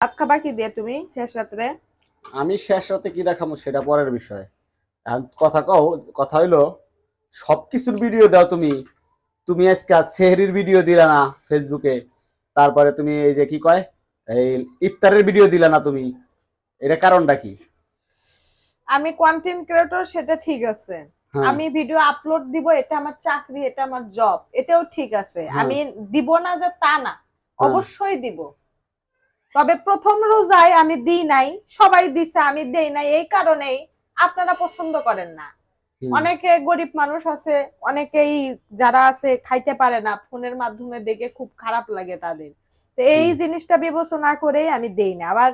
খাবা কি দিয়ে তুমি শেষ রাত্রে? আমি শেষ রাতে কি দেখাবো সেটা পরের বিষয়। এখন কথা কও কথা হইল সবকিছুর ভিডিও দাও তুমি। তুমি আজকে সেহরির ভিডিও দিলা না ফেসবুকে তারপরে তুমি এই যে কি কয় এই ইফতারের ভিডিও দিলা না তুমি। এটা কারণটা কি? আমি কন্টেন্ট ক্রিয়েটর সেটা ঠিক আছে। হ্যাঁ। আমি ভিডিও আপলোড দিব এটা আমার চাকরি এটা আমার জব এটাও ঠিক আছে। হ্যাঁ। আমি দিব না যে তা না অবশ্যই দিব। তবে প্রথম রোজায় আমি দিই নাই সবাই দিছে আমি দেই নাই এই কারণেই আপনারা পছন্দ করেন না। অনেকে গরিব মানুষ আছে অনেকেই যারা আছে খাইতে পারে না ফোনের মাধ্যমে দেখে খুব খারাপ লাগে তাদের। তো এই জিনিসটা বিবেচনা করেই আমি দেই না। আবার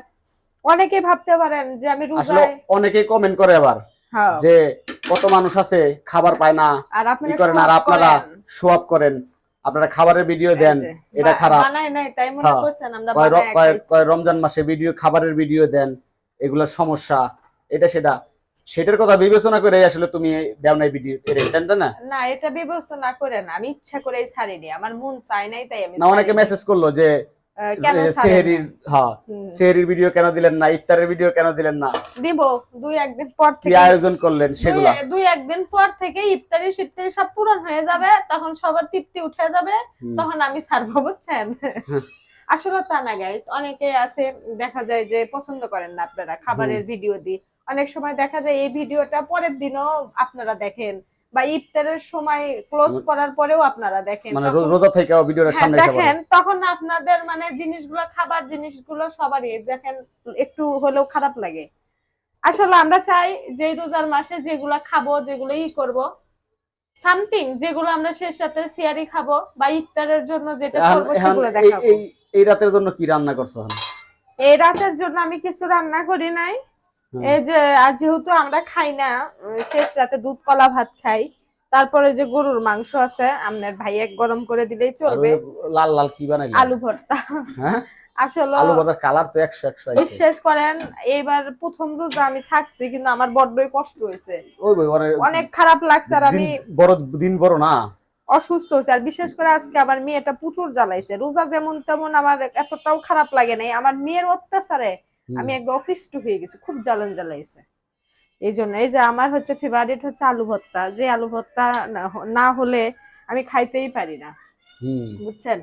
অনেকে ভাবতে পারেন যে আমি রোজায় অনেকেই কমেন্ট করে আবার হ্যাঁ। যে কত মানুষ আছে খাবার পায় না আর আপনারা। শো আপ করেন। আপনারা খাবারের ভিডিও দেন এটা খারাপ। হ্যাঁ। রমজান মাসে ভিডিও খাবারের ভিডিও দেন এগুলোর সমস্যা এটা সেটা। সেটার কথা বিবেচনা করে আসলে তুমি দেও নাই ভিডিও তাই না? না এটা বিবেচনা করে না আমি ইচ্ছা করে ছাড়িনি আমার মন চাই নাই তাই আমি না অনেকে মেসেজ করল যে সেহরির হ্যাঁ হুম। ভিডিও কেন দিলেন না? ইফতারের ভিডিও কেন দিলেন না? দিব দুই একদিন পর থেকে আয়োজন করলেন সেগুলা? দুই- দুই একদিন পর থেকে ইফতারি সিফতারি সব পূরণ হয়ে যাবে তখন সবার তৃপ্তি উঠে যাবে তখন আমি ছাড়বো বুঝছেন? আসলে তা না গাইস অনেকে আছে দেখা যায় যে পছন্দ করেন না আপনারা খাবারের ভিডিও দিই অনেক সময় দেখা যায় এই ভিডিওটা পরের দিনও আপনারা দেখেন বা ইফতারের সময় ক্লোজ করার পরেও আপনারা দেখেন মানে রোজা থেকেও ভিডিওটা হ্যাঁ, সামনে দেখেন তখন আপনাদের মানে জিনিসগুলো খাবার জিনিসগুলো সবারই দেখেন একটু হলেও খারাপ লাগে। আসলে আমরা চাই যে রোজার মাসে যেগুলো খাব যেগুলো ই করব সামথিং যেগুলো আমরা শেষ সাথে সিয়ারি খাব বা ইফতারের জন্য যেটা করব সেগুলো দেখাবো। এই এই রাতের জন্য কি রান্না করছ এই রাতের জন্য আমি কিছু রান্না করি নাই। এই যে আজ যেহেতু আমরা খাই না শেষ রাতে দুধ কলা ভাত খাই তারপরে যে গরুর মাংস আছে আপনার ভাই এক গরম করে দিলেই চলবে। লাল লাল কি বানাইলেন? আলু ভর্তা। হ্যাঁ? আসলে আলু ভর্তার কালার তো একশো একশো বিশ্বাস করেন এইবার প্রথম রোজা আমি থাকছি কিন্তু আমার বড্ডই কষ্ট হয়েছে। ওই বই অনেক খারাপ লাগছে আর আমি বড় দিন বড় না। অসুস্থ হয়েছে। আর বিশেষ করে আজকে আমার মেয়েটা প্রচুর জ্বালাইছে। রোজা যেমন তেমন আমার এতটাও খারাপ লাগে নাই। আমার মেয়ের অত্যাচারে। আমি একবার অতিষ্ঠ হয়ে গেছি খুব জ্বালান জ্বালাইছে। এই জন্য এই যে আমার হচ্ছে ফেভারিট হচ্ছে আলু ভর্তা। যে আলু ভর্তা না- হলে আমি খাইতেই পারি না। বুঝছেন?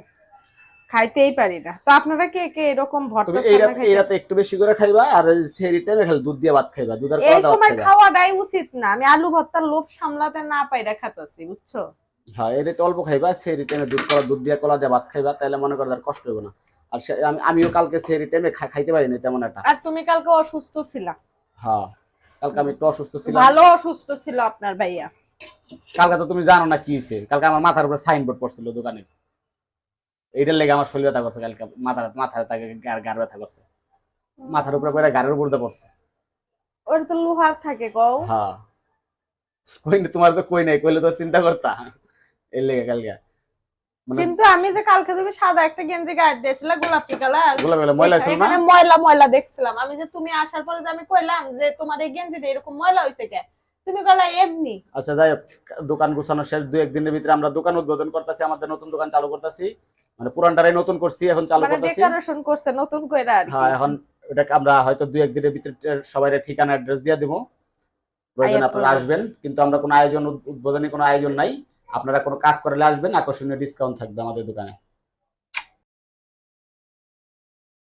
খাইতেই পারি না। তো আপনারা কে কে এরকম ভর্তা এই রাতে এই রাতে একটু বেশি করে খাইবা আর সেই টাইমে খালি দুধ দিয়ে ভাত খাইবা দুধের এই কলা সময় খাওয়াটাই উচিত না। আমি আলু ভর্তার লোভ সামলাতে না পাইরা খাতাছি বুঝছ? হ্যাঁ এর অল্প খাইবা সেই টাইমে দুধ কলা দুধ দিয়ে কলা দিয়ে ভাত খাইবা তাহলে মনে করো আর কষ্ট হবে না। আর আমি আমিও কালকে সেই টাইমে খাইতে পারিনি তেমন একটা। আর তুমি কালকে অসুস্থ ছিলা? হ্যাঁ কালকে আমি একটু অসুস্থ ছিলাম। ভালো অসুস্থ ছিল আপনার ভাইয়া? কালকে তো তুমি জানো না কি হয়েছে। কালকে আমার মাথার উপরে সাইনবোর্ড পড়ছিল দোকানে। এইটার লেগে আমার শরীর ব্যথা করছে কালকে। মাথার মাথার তাকে গার ব্যথা করছে। মাথার উপরে পরে গাড়ির উপর দিয়ে পড়ছে। ওর তো লোহার থাকে গো হ্যাঁ। কই না তোমার তো কই নাই কইলে তো চিন্তা করতা। এর লেগে কালকে। কিন্তু আমি যে কালকে তুমি সাদা একটা গেঞ্জি গায়ে দিয়েছিলে গোলাপি কালার। গোলাপ গোলাপ ময়লা ছিল না? ময়লা ময়লা দেখছিলাম। আমি যে তুমি আসার পরে যে আমি কইলাম যে তোমার এই গেঞ্জিটা এরকম ময়লা হয়েছে কে? তুমি গলা এমনি। আচ্ছা যাই দোকান গুছানো শেষ। দুই একদিনের ভিতরে আমরা দোকান উদ্বোধন করতেছি আমাদের নতুন দোকান চালু করতেছি। মানে পুরানটারাই নতুন করছি এখন চালু মানে করতেছি। ডেকোরেশন করছে নতুন কইরা আর হ্যাঁ এখন এটাকে আমরা হয়তো দুই একদিনের ভিতরে সবাই ঠিকানা অ্যাড্রেস দিয়ে দিব। প্রয়োজন আপনারা আসবেন কিন্তু আমরা কোনো আয়োজন উদ্বোধনী কোনো আয়োজন নাই। আপনারা কোনো কাজ করলে আসবেন আকর্ষণীয় ডিসকাউন্ট থাকবে আমাদের দোকানে।